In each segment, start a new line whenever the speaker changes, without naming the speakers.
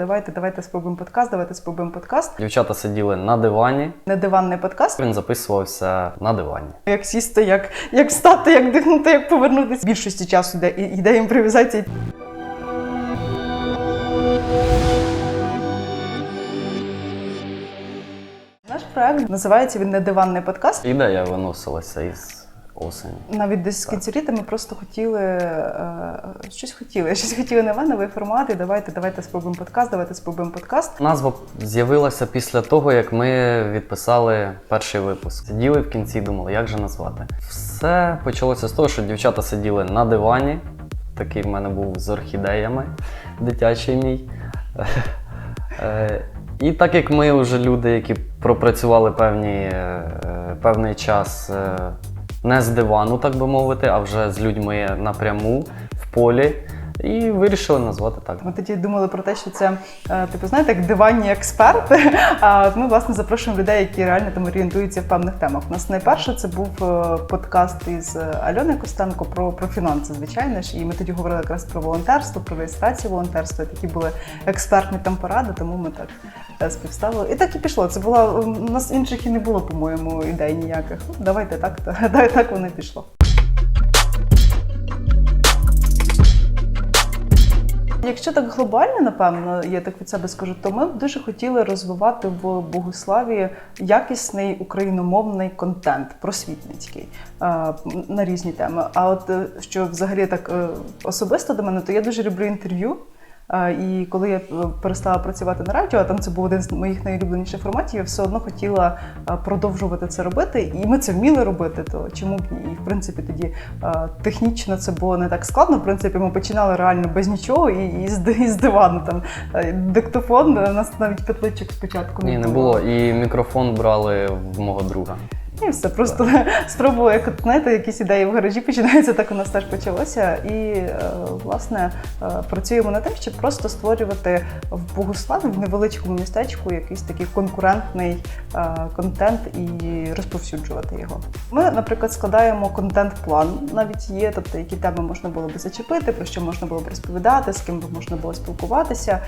Давайте, давайте спробуємо подкаст, давайте спробуємо подкаст.
Дівчата сиділи на дивані.
Не диванний подкаст.
Він записувався на дивані.
Як сісти, як, як встати, як дихнути, як повернутися. Більшості часу йде, йде імпровізація. Наш проект називається він не диванний подкаст.
Ідея виносилася із осені.
Навіть десь з кінці літа ми просто хотіли е, щось хотіли. Щось хотіли на новий формат. І давайте, давайте спробуємо подкаст, давайте спробуємо подкаст.
Назва з'явилася після того, як ми відписали перший випуск. Сиділи в кінці, думали, як же назвати. Все почалося з того, що дівчата сиділи на дивані. Такий в мене був з орхідеями дитячий мій. Е, І так як ми вже люди, які пропрацювали певні, е, певний час не з дивану, так би мовити, а вже з людьми напряму в полі, і вирішили назвати так.
Ми тоді думали про те, що це е, типу, знаєте, як диванні експерти. А ми власне запрошуємо людей, які реально там орієнтуються в певних темах. У нас найперше це був е, подкаст із е, Альоною Костенко про, про фінанси, звичайно ж. І ми тоді говорили якраз про волонтерство, про реєстрацію волонтерства. Такі були експертні там поради, тому ми так співставили. І так і пішло. Це була у нас інших і не було, по-моєму, ідей ніяких. Ну, давайте так, так, так воно пішло. Якщо так глобально, напевно, я так від себе скажу, то ми б дуже хотіли розвивати в Богославі якісний україномовний контент, просвітницький е, на різні теми. А от е, що взагалі так е, особисто до мене, то я дуже люблю інтерв'ю. І коли я е, перестала працювати на радіо, а там це був один з моїх найулюбленіших форматів, я все одно хотіла е, продовжувати це робити. І ми це вміли робити, то чому б ні? І в принципі тоді е, технічно це було не так складно. В принципі, ми починали реально без нічого і, і, з, і з дивану. Там диктофон, у нас навіть петличок спочатку
Ні, не було. І мікрофон брали в мого друга.
І все, просто спробувала, як знаєте, якісь ідеї в гаражі починаються, так у нас теж почалося. І е, власне е, працюємо над тим, щоб просто створювати в Богославі в невеличкому містечку якийсь такий конкурентний е, контент і розповсюджувати його. Ми, наприклад, складаємо контент-план, навіть є, тобто які теми можна було би зачепити, про що можна було б розповідати, з ким би можна було спілкуватися.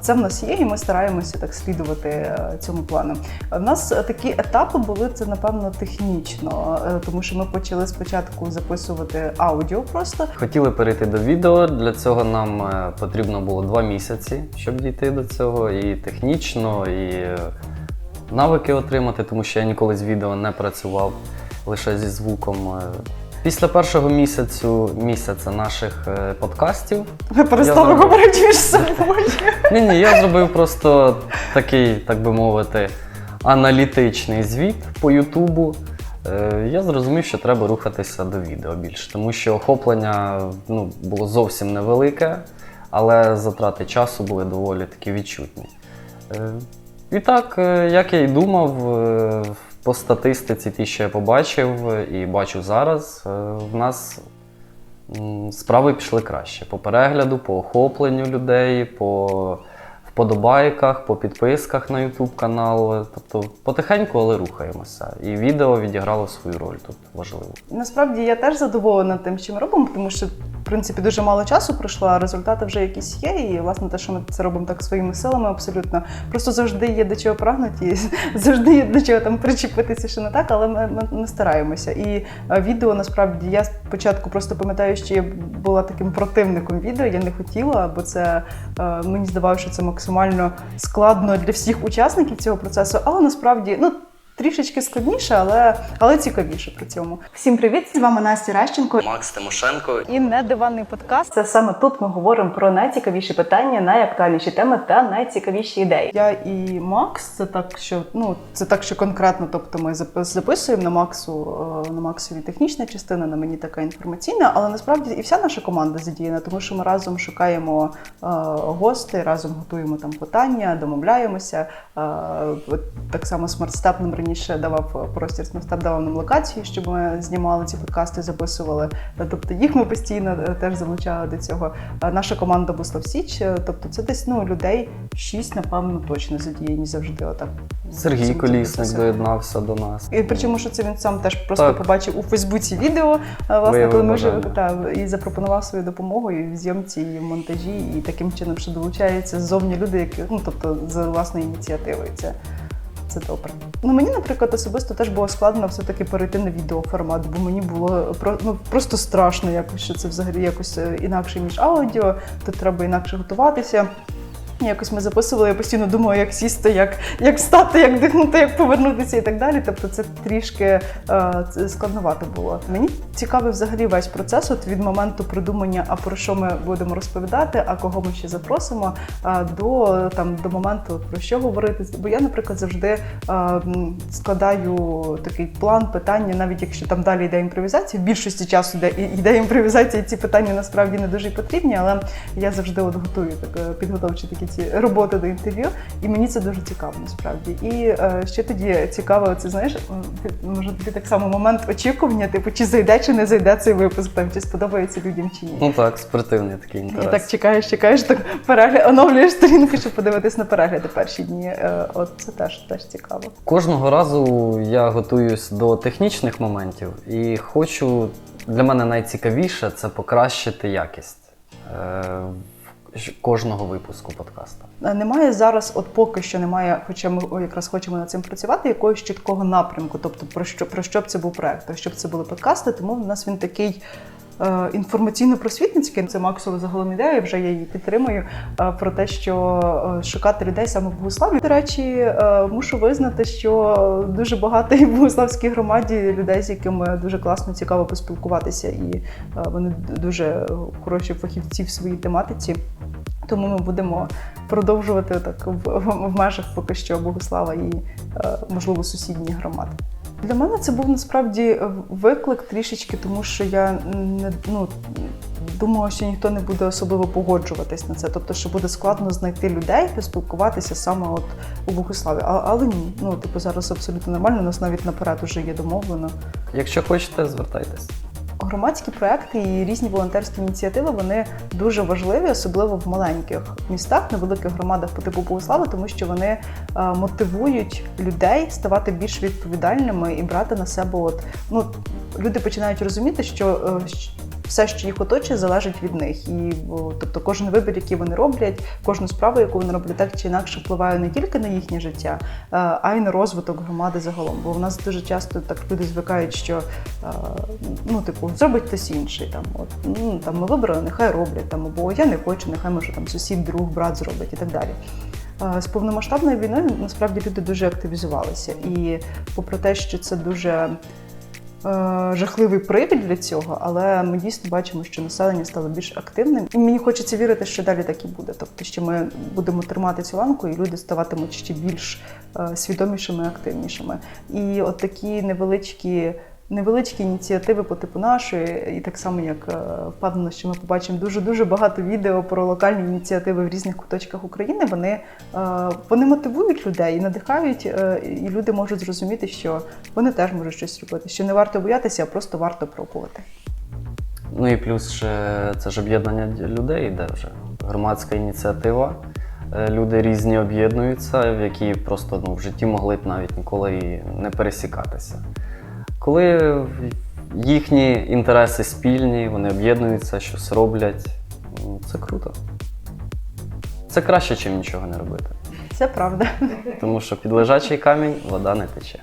Це в нас є, і ми стараємося так слідувати цьому плану. У нас такі етапи були це, напевно, технічно, е, тому що ми почали спочатку записувати аудіо просто.
Хотіли перейти до відео. Для цього нам е, потрібно було два місяці, щоб дійти до цього, і технічно, і е, навики отримати, тому що я ніколи з відео не працював лише зі звуком. Після першого місяцю місяця наших подкастів
Ми перестали говорити між собою.
Ні, ні, я зробив просто такий, так би мовити, аналітичний звіт по Ютубу. Е, Я зрозумів, що треба рухатися до відео більше, тому що охоплення ну, було зовсім невелике, але затрати часу були доволі таки відчутні. Е, І так, е, як я й думав, по статистиці, ті, що я побачив і бачу зараз, в нас справи пішли краще. По перегляду, по охопленню людей, по вподобайках, по підписках на YouTube канал. Тобто потихеньку, але рухаємося. І відео відіграло свою роль тут важливу.
Насправді я теж задоволена тим, що ми робимо, тому що принципі дуже мало часу пройшло, а результати вже якісь є. І власне те, що ми це робимо так своїми силами, абсолютно просто завжди є до чого прагнути, завжди є до чого там причепитися, що не так, але ми, ми, ми стараємося. І е, відео насправді я спочатку просто пам'ятаю, що я була таким противником відео. Я не хотіла, бо це е, мені здавалося, що це максимально складно для всіх учасників цього процесу, але насправді ну. Трішечки складніше, але, але цікавіше при цьому. Всім привіт! З вами Настя Рещенко
Макс Тимошенко.
і не диванний подкаст. Це саме тут ми говоримо про найцікавіші питання, найактуальніші теми та найцікавіші ідеї. Я і Макс, це так, що ну це так, що конкретно, тобто ми запис- записуємо на Максу е, на Максові технічна частина, на мені така інформаційна, але насправді і вся наша команда задіяна, тому що ми разом шукаємо е, гостей, разом готуємо там питання, домовляємося. Е, так само смартстеп нам раніше раніше давав простір Смостап, давав нам локації, щоб ми знімали ці подкасти, записували. Тобто їх ми постійно е, теж залучали до цього. Е, Наша команда Буслав Січ, е, тобто це десь ну, людей шість, напевно, точно задіяні завжди. Отак.
Сергій Колісник доєднався до нас.
І причому, що це він сам теж просто
Так.
побачив у Фейсбуці відео, власне,
Виявив
коли ми вже та, і запропонував свою допомогу і в зйомці, і в монтажі, і таким чином, що долучаються ззовні люди, які ну тобто з власної ініціативи. Це, це добре. Ну мені, наприклад, особисто теж було складно все-таки перейти на відеоформат, бо мені було ну, просто страшно, якось що це взагалі якось е, інакше ніж аудіо, тут треба інакше готуватися. Якось ми записували, я постійно думала, як сісти, як, як встати, як дихнути, як повернутися і так далі. Тобто це трішки е, складновато було. Мені цікавий взагалі весь процес от від моменту придумання, а про що ми будемо розповідати, а кого ми ще запросимо, до, там, до моменту про що говорити. Бо я, наприклад, завжди е, складаю такий план питання, навіть якщо там далі йде імпровізація. В більшості часу йде, йде імпровізація, ці питання насправді не дуже потрібні, але я завжди от готую так, е, підготовчі такі ці роботи до інтерв'ю, і мені це дуже цікаво насправді. І е, ще тоді цікаво, це знаєш, може тобі так само момент очікування, типу, чи зайде, чи не зайде цей випуск, там чи сподобається людям чи ні.
Ну так, спортивний такий
І так чекаєш, чекаєш, так перегляд, оновлюєш сторінку, щоб подивитись на перегляди перші дні. Е, От це теж теж цікаво.
Кожного разу я готуюсь до технічних моментів і хочу для мене найцікавіше це покращити якість е, кожного випуску подкаста.
Е, Немає зараз, от поки що немає, хоча ми якраз хочемо над цим працювати, якогось чіткого напрямку. Тобто про що про що б це був проект, про що б це були подкасти. Тому в нас він такий. Е, Інформаційно-просвітницький це Максова загалом ідея, вже я її підтримую. е, Про те, що е, шукати людей саме в Богославі. До речі, мушу визнати, що дуже багато і в Богославській громаді людей, з якими дуже класно, цікаво поспілкуватися, і вони дуже хороші фахівці в своїй тематиці. Тому ми будемо продовжувати так в, в, межах поки що Богослава і можливо сусідні громади. Для мене це був насправді виклик трішечки, тому що я не ну. Думала, що ніхто не буде особливо погоджуватись на це, тобто, що буде складно знайти людей, поспілкуватися саме от у Богославі. А, але ні, ну типу зараз абсолютно нормально. У нас навіть наперед уже є домовлено.
Якщо хочете, звертайтесь.
Громадські проекти і різні волонтерські ініціативи вони дуже важливі, особливо в маленьких містах, на великих громадах по типу Богослава, тому що вони е, мотивують людей ставати більш відповідальними і брати на себе. От ну люди починають розуміти, що е, все, що їх оточує, залежить від них. І тобто кожен вибір, який вони роблять, кожну справу, яку вони роблять, так чи інакше впливає не тільки на їхнє життя, е, а й на розвиток громади загалом. Бо в нас дуже часто так люди звикають, що е, ну, типу, зробить хтось інший. Там, от, ну, там ми вибрали, нехай роблять, там, або я не хочу, нехай може там сусід, друг, брат зробить і так далі. Е, З повномасштабною війною насправді люди дуже активізувалися. І попри те, що це дуже жахливий привід для цього, але ми дійсно бачимо, що населення стало більш активним. І мені хочеться вірити, що далі так і буде. Тобто, що ми будемо тримати цю ланку, і люди ставатимуть ще більш е, свідомішими, активнішими. І от такі невеличкі. Невеличкі ініціативи по типу нашої, і так само як е, впевнено, що ми побачимо дуже дуже багато відео про локальні ініціативи в різних куточках України. Вони, е, вони мотивують людей і надихають, е, і люди можуть зрозуміти, що вони теж можуть щось робити. Що не варто боятися, а просто варто пробувати.
Ну і плюс ще це ж об'єднання людей, де вже громадська ініціатива. Люди різні об'єднуються, в які просто ну, в житті могли б навіть ніколи і не пересікатися. Коли їхні інтереси спільні, вони об'єднуються, щось роблять, ну, це круто. Це краще, ніж нічого не робити.
Це правда.
Тому що під лежачий камінь вода не тече.